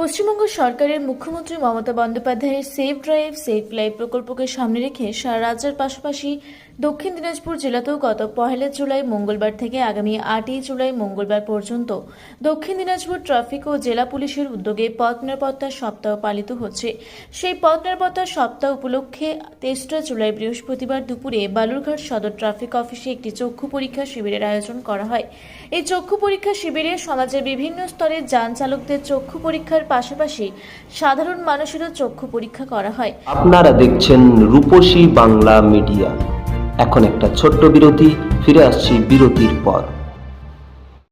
পশ্চিমবঙ্গ সরকারের মুখ্যমন্ত্রী মমতা বন্দ্যোপাধ্যায়ের সেভ ড্রাইভ সেভ লাইফ প্রকল্পকে সামনে রেখে সারা রাজ্যের পাশাপাশি দক্ষিণ দিনাজপুর জেলাতেও গত পহেলা জুলাই মঙ্গলবার থেকে আগামী আটই জুলাই মঙ্গলবার পর্যন্ত দক্ষিণ দিনাজপুর ট্রাফিক ও জেলা পুলিশের উদ্যোগে পথ নিরাপত্তা সপ্তাহ পালিত হচ্ছে। সেই পথ নিরাপত্তা সপ্তাহ উপলক্ষে তেসরা জুলাই বৃহস্পতিবার দুপুরে বালুরঘাট সদর ট্রাফিক অফিসে একটি চক্ষু পরীক্ষা শিবিরের আয়োজন করা হয়। এই চক্ষু পরীক্ষা শিবিরে সমাজের বিভিন্ন স্তরের যান চালকদের চক্ষু পরীক্ষার পাশাপাশি সাধারণ মানুষেরও চক্ষু পরীক্ষা করা হয়। আপনারা দেখছেন রূপসী বাংলা মিডিয়া। এখন একটা ছোট্ট বিরতি, ফিরে আসছি বিরতির পর।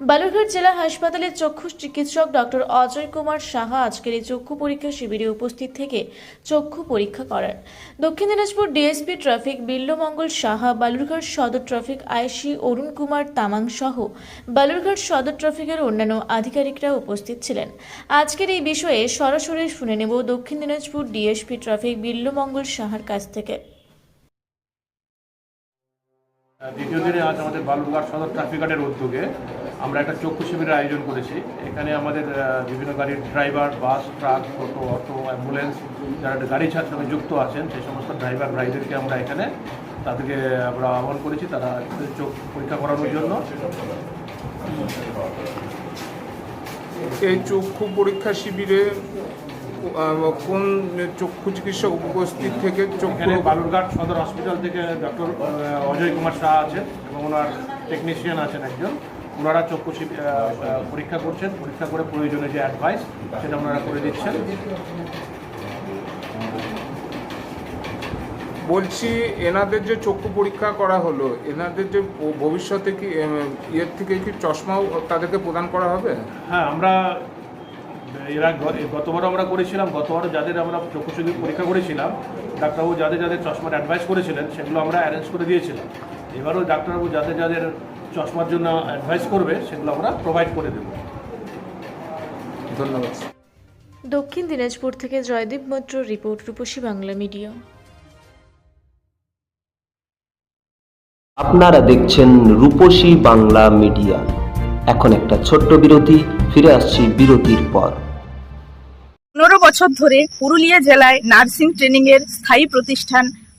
বালুরঘাট জেলা হাসপাতালে চক্ষু চিকিৎসক ডক্টর অজয় কুমার সাহা আজকের এই চক্ষু পরীক্ষা শিবিরে উপস্থিত থেকে চক্ষু পরীক্ষা করান। Dakshin Dinajpur DSP traffic Billamangal Saha, Balurghat Sadar traffic IC Arun Kumar Tamang সহ বালুরঘাট সদর ট্রাফিকের অন্যান্য আধিকারিকরা উপস্থিত ছিলেন। আজকের এই বিষয়ে সরাসরি শুনে নেব দক্ষিণ দিনাজপুর ডিএসপি ট্রাফিক বিল্লমঙ্গল সাহার কাছ থেকে। দ্বিতীয় দিনে আজ আমাদের বালুরঘাট সদর ট্রাফিক গার্ডের উদ্যোগে আমরা একটা চক্ষু শিবিরের আয়োজন করেছি। এখানে আমাদের বিভিন্ন গাড়ির driver bus truck toto auto ambulance যারা গাড়ির সাথে যুক্ত আছেন সেই সমস্ত ড্রাইভার ভাইদেরকে আমরা এখানে তাদেরকে আমরা আহ্বান করেছি তারা চোখ পরীক্ষা করানোর জন্য। এই চক্ষু পরীক্ষা শিবিরে কোন চক্ষু চিকিৎসক উপস্থিত থেকে চক্ষু বালুরঘাট সদর হসপিটাল থেকে ডক্টর অজয় কুমার শাহ আছেন এবং ওনার টেকনিশিয়ান আছেন একজন। ওনারা চক্ষু শিবি- আহ, আহ, পরীক্ষা করছেন পরীক্ষা করে প্রয়োজনে যে অ্যাডভাইস সেটা ওনারা করে দিচ্ছেন। বলছি এনাদের যে চক্ষু পরীক্ষা করা হলো এনাদের যে ভবিষ্যতে কি ইয়ের থেকে কি চশমাও তাদেরকে প্রদান করা হবে? হ্যাঁ আমরা এরা গতবারও আমরা করেছিলাম গতবারও যাদের আমরা চক্ষু চোখের পরীক্ষা করেছিলাম ডাক্তারবাবু যাদের যাদের চশমার অ্যাডভাইস করেছিলেন সেগুলো আমরা অ্যারেঞ্জ করে দিয়েছিলাম। এবারও ডাক্তারবাবু যাদের যাদের চশমার জন্য অ্যাডভাইস করবে সেগুলো আমরা প্রোভাইড করে দেবো। ধন্যবাদ। দক্ষিণ দিনাজপুর থেকে জয়দীপ মৈত্র রিপোর্ট রূপসী বাংলা মিডিয়া। আপনারা দেখছেন রূপসী বাংলা মিডিয়া। এখন একটা ছোট্ট বিরতি ফিরে আসছি বিরতির পর। পনেরো বছর ধরে পুরুলিয়া জেলায় নার্সিং ট্রেনিং এর স্থায়ী প্রতিষ্ঠান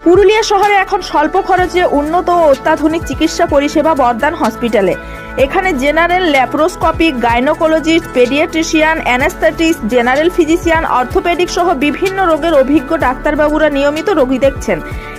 Purulia শহরে এখন স্বল্প খরচে উন্নত ও অত্যাধুনিক চিকিৎসা পরিষেবা বর্দান হসপিটালে। এখানে general laparoscopic gynaecologist, paediatrician, anaesthetist, general physician, orthopaedic সহ বিভিন্ন রোগের অভিজ্ঞ ডাক্তারবাবুরা নিয়মিত রোগী দেখছেন।